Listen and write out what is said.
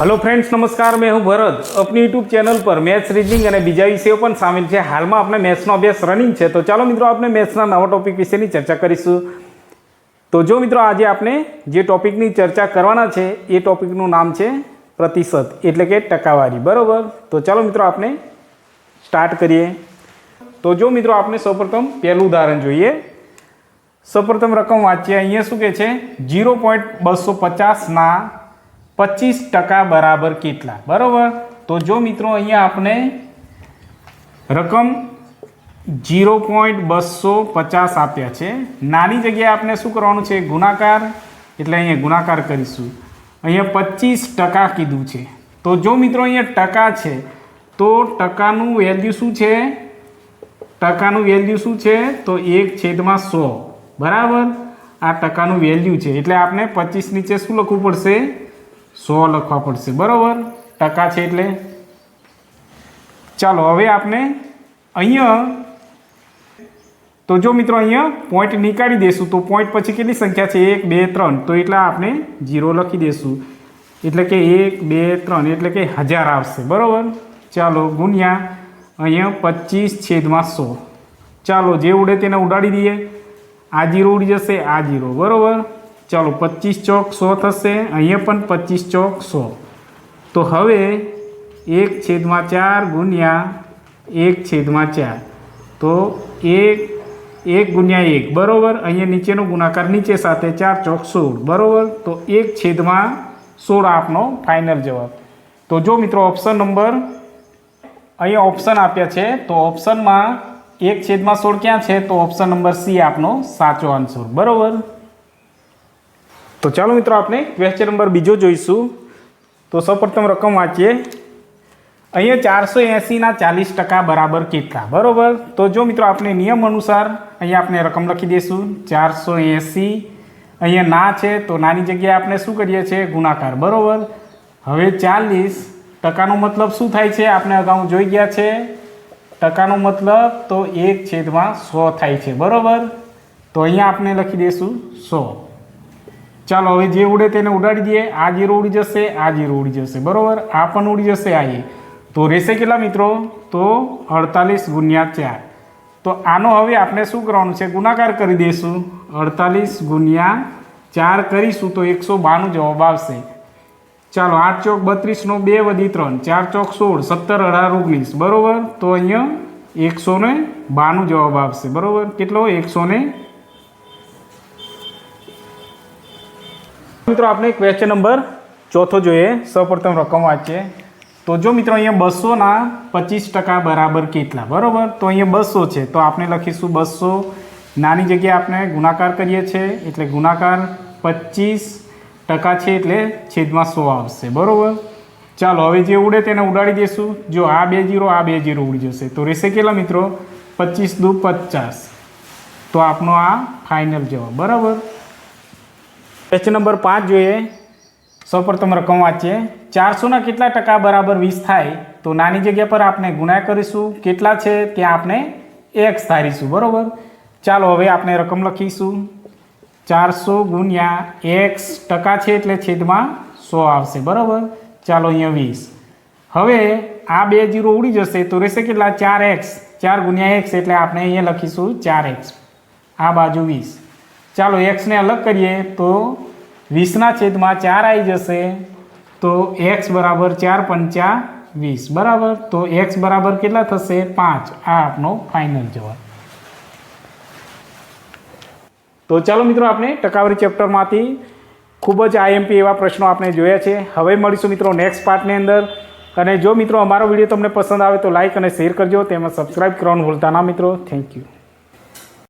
Hello friends નમસ્કાર. મેં હું ભરત. આપની યુટ્યુબ ચેનલ પર મેથ્સ રીડિંગ અને બીજા વિષયો પણ સામેલ છે. હાલમાં આપણે મેથ્સનો અભ્યાસ રનિંગ છે. તો ચાલો મિત્રો, આપણે મેથ્સના નવા ટોપિક વિશેની ચર્ચા કરીશું. તો જો મિત્રો, આજે આપણે જે ટોપિકની ચર્ચા કરવાના છે, એ ટોપિકનું નામ છે પ્રતિશત, એટલે કે ટકાવારી. બરાબર? તો ચાલો મિત્રો, આપણે સ્ટાર્ટ કરીએ. તો જો મિત્રો, આપણે સૌપ્રથમ પહેલું ઉદાહરણ જોઈએ. સૌપ્રથમ રકમ વાંચીએ. અહીંયા શું કહે છે? જીરો પોઈન્ટ બસો પચાસના પચીસ ટકા બરાબર કેટલા? બરાબર? તો જો મિત્રો અહીંયા આપણે રકમ જીરો પોઈન્ટ બસો પચાસ આપ્યા છે. નાની જગ્યાએ આપણે શું કરવાનું છે? ગુણાકાર. એટલે અહીંયા ગુણાકાર કરીશું. અહીંયા પચીસ ટકા કીધું છે. તો જો મિત્રો અહીંયા ટકા છે, તો ટકાનું વેલ્યુ શું છે? ટકાનું વેલ્યુ શું છે? તો એક છેદમાં સો. બરાબર? આ ટકાનું વેલ્યુ છે. એટલે આપણે પચીસ નીચે શું લખવું પડશે? સો લખવા પડશે. બરાબર? ટકા છે એટલે? ચાલો, હવે આપણે અહીંયા તો જો મિત્રો અહીંયા પોઈન્ટ નીકાળી દેશું, તો પોઈન્ટ પછી કેટલી સંખ્યા છે? એક, બે, ત્રણ. તો એટલા આપણે જીરો લખી દેશું. એટલે કે એક, બે, ત્રણ. એટલે કે હજાર આવશે. બરાબર? ચાલો, ગુણ્યા અહીંયા પચીસ છેદમાં સો. ચાલો, જે ઉડે તેને ઉડાડી દઈએ. આ જીરો ઉડી જશે, આ જીરો બરાબર? ચાલો પચીસ ચોક સો થશે, અહીંયા પણ પચીસ ચોક સો. તો હવે એક છેદમાં ચાર ગુણ્યા એક છેદમાં ચાર. તો એક એક ગુણ્યા એક, બરાબર? અહીંયા નીચેનો ગુણાકાર નીચે સાથે ચાર ચોક સોળ, બરાબર? તો એક છેદમાં સોળ આપનો ફાઇનલ જવાબ. તો જો મિત્રો ઓપ્શન નંબર અહીંયા ઓપ્શન આપ્યા છે, તો ઓપ્શનમાં એક છેદમાં સોળ ક્યાં છે? તો ઓપ્શન નંબર સી આપનો સાચો આન્સર બરાબર? તો ચાલો મિત્રો આપણે ક્વેશ્ચન નંબર બીજો જોઈશું. તો સૌપ્રથમ રકમ વાંચીએ. અહીંયા ચારસો એંસીના ચાલીસ ટકા બરાબર કેટલા? બરાબર? તો જો મિત્રો આપણે નિયમ અનુસાર અહીંયા આપણે રકમ લખી દઈશું. ચારસો એંસી. અહીંયા ના છે તો નાની જગ્યાએ આપણે શું કરીએ છીએ? ગુણાકાર. બરાબર? હવે ચાલીસ ટકાનો મતલબ શું થાય છે? આપણે અગાઉ જોઈ ગયા છે. ટકાનો મતલબ તો એક છેદમાં સો થાય છે. બરાબર? તો અહીંયા આપણે લખી દઈશું સો. ચાલો હવે જે ઉડે તેને ઉડાડી દઈએ. આ જીરો ઉડી જશે, આ જીરો ઉડી જશે. બરાબર? આ પણ ઉડી જશે આ તો રહેશે કેટલા મિત્રો? તો અડતાલીસ ગુણ્યા ચાર. તો આનો હવે આપણે શું કરવાનું છે? ગુણાકાર કરી દઈશું. અડતાલીસ ગુણ્યા ચાર કરીશું તો એકસો બાનું જવાબ આવશે. ચાલો, આઠ ચોક બત્રીસનો બે વધી ત્રણ. ચાર ચોક સોળ, સત્તર, અઢાર, ઓગણીસ. બરાબર? તો અહીંયા એકસો બાનું જવાબ આવશે. બરાબર? કેટલો? એકસો મિત્રો, આપણે ક્વેશ્ચન નંબર ચોથો જોઈએ. સૌપ્રથમ રકમ વાંચીએ. તો જો મિત્રો, અહીંયા બસોના પચીસ ટકા બરાબર કેટલા? બરાબર? તો અહીંયા બસો છે. તો આપણે લખીશું બસો. નાની જગ્યાએ આપણે ગુણાકાર કરીએ છીએ એટલે ગુણાકાર પચીસ ટકા છે, એટલે છેદમાં સો આવશે. બરાબર? ચાલો, હવે જે ઉડે તેને ઉડાડી દઈશું. જો આ બે જીરો, આ બે જીરો ઉડી જશે. તો રહેશે કેટલા મિત્રો? પચીસ દુ પચાસ. તો આપનો આ ફાઇનલ જવાબ. બરાબર? ક્વેશ્ચન નંબર પાંચ જોઈએ. સૌપ્રથમ રકમ વાંચીએ. ચારસોના કેટલા ટકા બરાબર વીસ થાય તો નાની જગ્યા પર આપણે ગુણાકાર કરીશું. કેટલા છે ત્યાં આપણે એક્સ ધારીશું. બરાબર? ચાલો હવે આપણે રકમ લખીશું. ચારસો ગુણ્યા એક્સ ટકા છે એટલે છેદમાં સો આવશે. બરાબર? ચાલો અહીંયા વીસ. હવે આ બે જીરો ઉડી જશે તો રહેશે કેટલા? ચાર એક્સ ચાર ગુણ્યા એક્સ એટલે આપણે અહીંયા લખીશું ચાર એક્સ આ બાજુ વીસ. ચાલો એક્સને અલગ કરીએ તો વીસના છેદમાં ચાર આવી જશે. તો એક્સ બરાબર ચાર પંચા વીસ. બરાબર? તો એક્સ બરાબર કેટલા થશે? પાંચ. આ આપનો ફાઇનલ જવાબ. તો ચાલો મિત્રો, આપણે ટકાવારી ચેપ્ટરમાંથી ખૂબ જ આઈએમપી એવા પ્રશ્નો આપણે જોયા છે. હવે મળીશું મિત્રો નેક્સ્ટ પાર્ટની અંદર. અને જો મિત્રો અમારો વીડિયો તમને પસંદ આવે તો લાઇક અને શેર કરજો. તેમજ સબસ્ક્રાઈબ કરવાનું ભૂલતા ના મિત્રો. Thank you